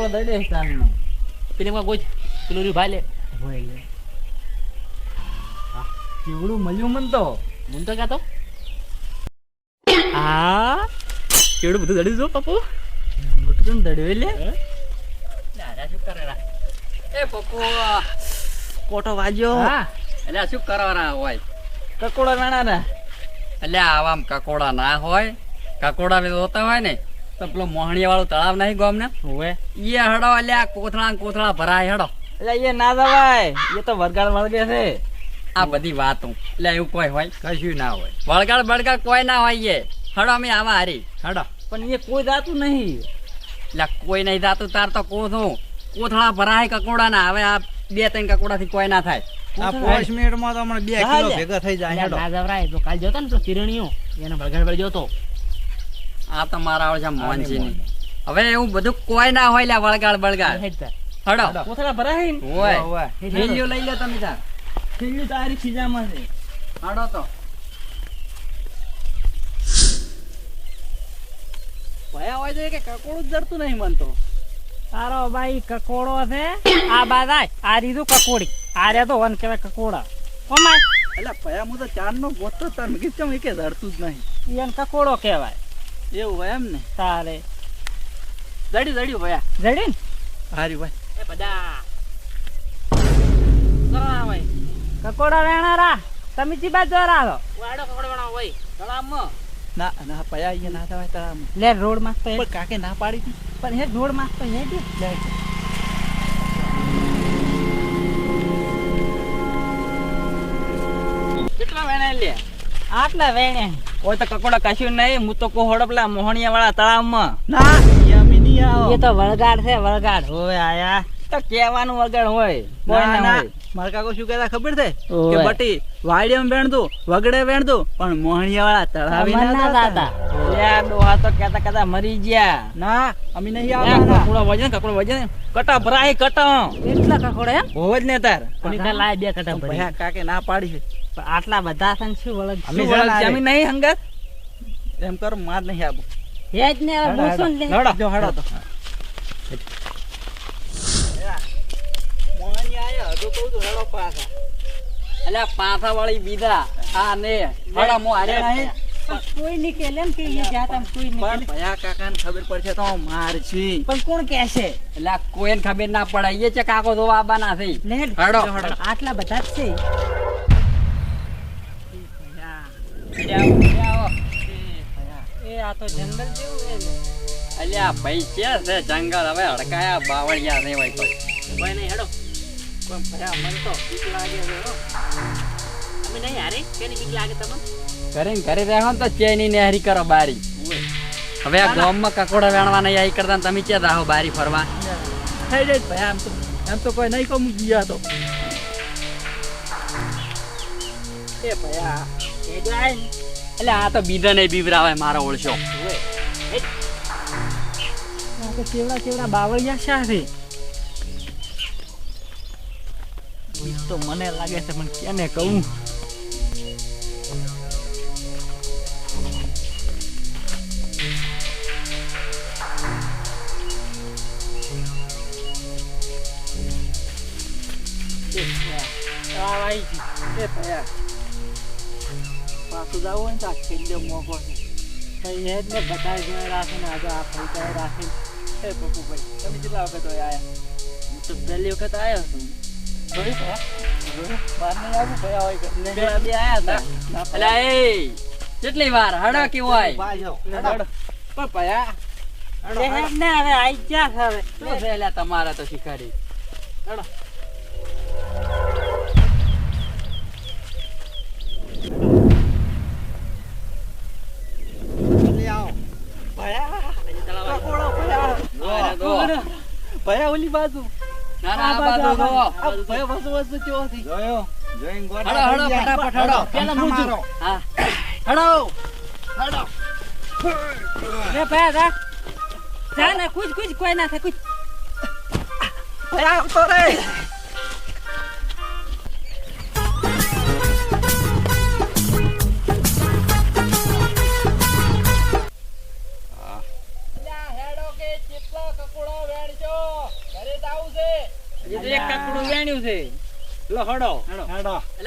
કકોડો દડે તારનો પેલી માં કોઈ પેલું રી ભાઈ લે. હોય લે કેવડું મળ્યું મન તો. મન તો કહેતો હા? કેવડું બધું દડ્યું જો પપ્પુ? મોટું દડ્યું લે શું કરે રા એ પપ્પુ કોટો વાજ્યો. હા. એટલે શું કરવાના હોય? કકોડો વેણા ને. એટલે આવામ કકોડા ના હોય. કકોડા બી હોતા હોય ને તો પેલો મોહણીયા વાળો તળાવ નહીં ગોમ ને હોવે. એ હડો એટલે કોથળા કોથળા ભરાય હડો. એટલે એ ના દવાય એ તો વરગાડ વળગે છે. આ બધી વાતો એટલે એવું કોઈ હોય? કશું ના હોય. વળગાડ બળગાડ કોઈ ના હોય એ. હડો અમે આવા હારી. હડો. પણ એ કોઈ જાતું નહીં. એટલે કોઈ નહીં જાતું તાર તો કોથું કોથળા ભરાય કકોડા ના હવે આ બે ત્રણ કકોડા થી કોઈ ના થાય. આ પાંચ મિનિટમાં તો હમણાં બે કિલો ભેગા થઈ જાય ના જવરાય. તો કાલ જોતો ને તો કિરણીઓ એને વળગાડ વળગ્યો તો. આ તો મારા આવે છે મોહનજી ની હવે એવું બધું કોઈ ના હોય લ્યા વળગાડ બળગાડ હડો કોથળા ભરા હે ઓય હેલ્યો લઈ લે તમે તાર હેલ્યો તારી ખીજામાં છે. હડો તો. ભયા હોય તો કે કકોડું જ જડતું નહીં મન તો. તારો ભાઈ કકોડો છે. આ બાદાય આ રીધું કકોડી. આ રે તો વન કહેવાય કકોડા. ઓમાય એટલે ભયા હું તો ચાર નો ગોતો તાર. મેં ચમ કે જડતું જ નહીં? એને કકોડો કહેવાય. એવું હોય એમ ને તારે જડી જડી ભયા જડી ને? હારી ભાઈ એ બધા. કરા ભાઈ કકોડા વેણારા તમે જી બાજુ રાહો વાડો કકડો વણા હોય. તળાવમાં. ના ના પયા અહીંયા ના થવાય તારા લે રોડમાં તો પણ કાકે ના પાડી હતી? પણ હે રોડમાં તો હે દે લે. કેટલા વેણા લે? આટલા વેણે. કોઈ તો કકોડા કશું નહીં હું તો કો હડપલા મોહણિયા વાળા તળાવમાં. ના. યમી નહીં આવો. એ તો વળગાડ છે વળગાડ. હોય આયા. તો કહેવાનું વગર હોય કોઈ ના, મારા કાકો શું કહેતા ખબર છે? કે. બટી વાડિયામાં વેણતું વગડે વેણતું પણ મોહણિયા વાળા તળાવી ના દાતા દાતા. આ ડોહા તો કહેતા કહેતા મરી ગયા. ના અમે નહીં આવવાના. કકોડો વજન કકોડો વજન કટા ભરાય કટા. કેટલા કકોડા એમ? હોવ જ ને તાર. પણ લાય બે કટા ભરી. કાકે ના પાડી છે. આટલા બધા છે શું વળગ અમે જમી નહીં હંગત? એમ કર માર નહીં આબુ એ જ ને હવે ને લે. જો હડો. તો મોહણિયા આયા હડો. કહું તો હડો. પાછા અલ્યા પાથા વાળી બીજા આ ને. હડા મો આરે નહીં. કોઈ ની કે કે એ જાત આમ કોઈ ની પણ ભયા કાકાને ખબર પડશે તો માર છી. પણ કોણ કે છે એટલે કોઈને ખબર ના પડે. એ છે કાકો તો આબાના છે. હડો. આટલા બધા જ છે એટલે આવો, એટલે આવો. એ આ તો જંગલ કરો બારી. હવે આ ગામમાં કકોડા વેણવા નહીં આવી કરતા તમે ક્યાં રાહો બારી ફરવા? થઈ જાય ભાઈ એમ તો એમ તો કોઈ નહીં કહું ગયા તો. એ એટલે આ તો બીજા ને બીવરાવે મારો ઓળશો. કેવડા કેવડા બાવળિયા શા છે તો મને લાગે છે, પણ કેને કહું? આ એ પાછું જવું હોય ને તો આ ખેલ્યો મોકો છે હે જ ને બધા જોઈ રાખે ને આજે આ પૈસા રાખે એ પપ્પુભાઈ તમે કેટલા વખત તો પહેલી એ કેટલી વાર હડો એ જ ને હવે આઈ ગયા હવે છે એટલે તમારે તો શીખવાડી જલ્દી બાજુ. ના ના આ બાજુ જો આ ભયા બાજુ બાજુ હતી? જોયો? જોઈને હડો હડો ફટાફટ હડો. પેલા હું હા. હડો. રે ભયા જા. જા ને કુછ કુછ કોઈ ના થાય કુછ આવતો રે એક કકડું વેણ્યું છે.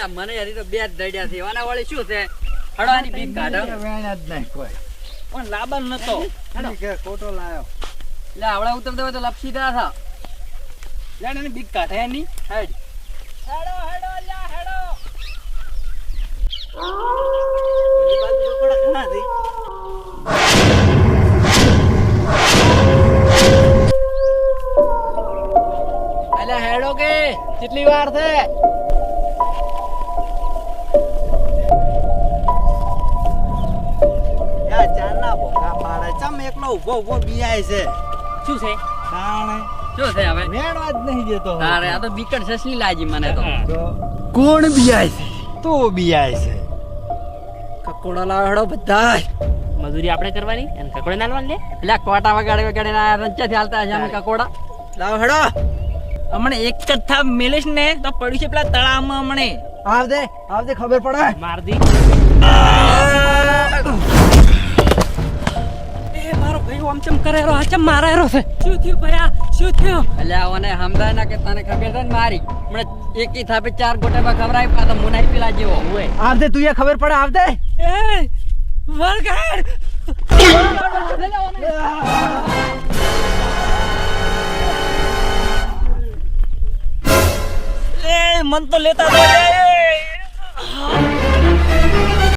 મને હરી તો બે જ છે. એવાના વાળી શું છે? કોઈ. પણ લાબન નતો. ખોટો લાયો. એટલે આવડે હું તમને તો લપસી દા થા ઊભો ઊભો બિયાય છે. શું છે? તાણે. શું છે હવે? વેણવા જ નહીં જતો તારે આ તો બીકટ સસલી લાજી મને તો. કોણ બિયાય છે? તો બિયાય છે. કકોડા લાવડો હેડો બધા મજૂરી આપણે કરવાની? અને કકોડા નાલવાનું લે? એટલે કોટા વગાડે વગાડે ના રંચાથી હાલતા છે અમે કકોડા. લાવ હેડો હમણે એક જ થાપ મેલીશ ને તો પડ્યું છે પેલા તળાવમાં હમણે. આવજે આવજે ખબર પડે. માર મારો ભાઈ આમ ચમ કરેરો આ ચમ મારેરો છે? શું થયું ભયા? શું થયું? એટલે આવને સમજાય ના કે તને ખબર છે ને મારી? હમણાં એકી થાપે ચાર ગોટેમાં પા તો મુનાઈ પેલા જેવો હોય. આવજે તું એ ખબર પડે આવજે. એ વળગાડ! એ મન તો લેતા દો